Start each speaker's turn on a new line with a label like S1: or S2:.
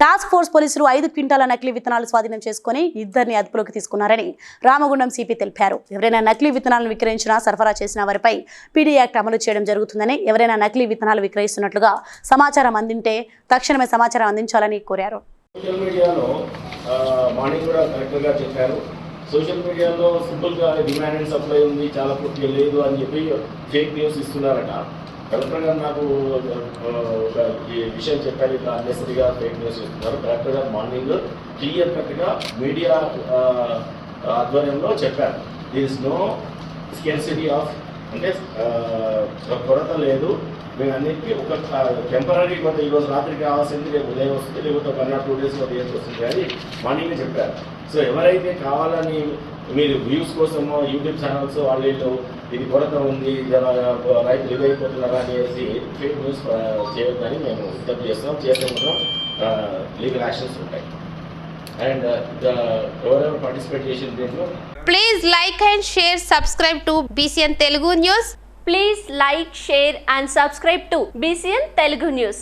S1: Task force పోలీసులు ఐదు క్వింటాల నకిలీ విత్తనాలు స్వాధీనం చేసుకుని ఇద్దరిని అదుపులోకి తీసుకున్నారని రామగుండం సిపి తెలిపారు. ఎవరైనా నకిలీ విత్తనాలను విక్రయించినా సరఫరా చేసిన వారిపై పీడీ యాక్ట్ అమలు చేయడం జరుగుతుందని ఎవరైనా నకిలీ విత్తనాలు విక్రయిస్తున్నట్లుగా సమాచారం అందింటే తక్షణమే సమాచారం అందించాలని కోరారు.
S2: సోషల్ మీడియాలో మార్నింగ్ కూడా కరెక్ట్గా చెప్పారు. సోషల్ మీడియాలో సింపుల్గా డిమాండ్ అండ్ సప్లై ఉంది చాలా పూర్తిగా లేదు అని చెప్పి ఫేక్ న్యూస్ ఇస్తున్నారట. కలెక్టర్ గారు నాకు ఒక ఈ విషయం చెప్పారు ఇట్లా అన్నెసరీగా ఫేక్ న్యూస్ చేస్తున్నారు. కలెక్టర్ గారు మార్నింగ్ క్లియర్ కట్గా మీడియా ఆధ్వర్యంలో చెప్పారు. దిస్ నో స్కెన్సిటీ ఆఫ్ అంటే uh, కొరత లేదు. మేము అన్నిటికీ ఒక టెంపరీ కొంత ఈరోజు రాత్రికి కావాల్సింది రేపు ఉదయం వస్తుంది లేకపోతే వన్ ఆర్ టూ డేస్ ఉదయం వస్తుంది అని మార్నింగ్ చెప్పారు. సో ఎవరైతే కావాలని మీరు వ్యూస్ కోసమో యూట్యూబ్ ఛానల్స్ వాళ్ళు వీళ్ళు ఇది కొరత ఉంది రైతులు ఇదైపోతున్నారు అనేసి ఫేక్ న్యూస్ చేయొద్దని మేము విజ్ఞప్తి చేస్తాం చేసే మాత్రం లీగల్ యాక్షన్స్ ఉంటాయి. అండ్ ఎవరెవరు పార్టిసిపేట్ చేసిన దీంట్లో
S3: Please like and share, subscribe to BCN Telugu News.
S4: Please like, share and subscribe to BCN Telugu News.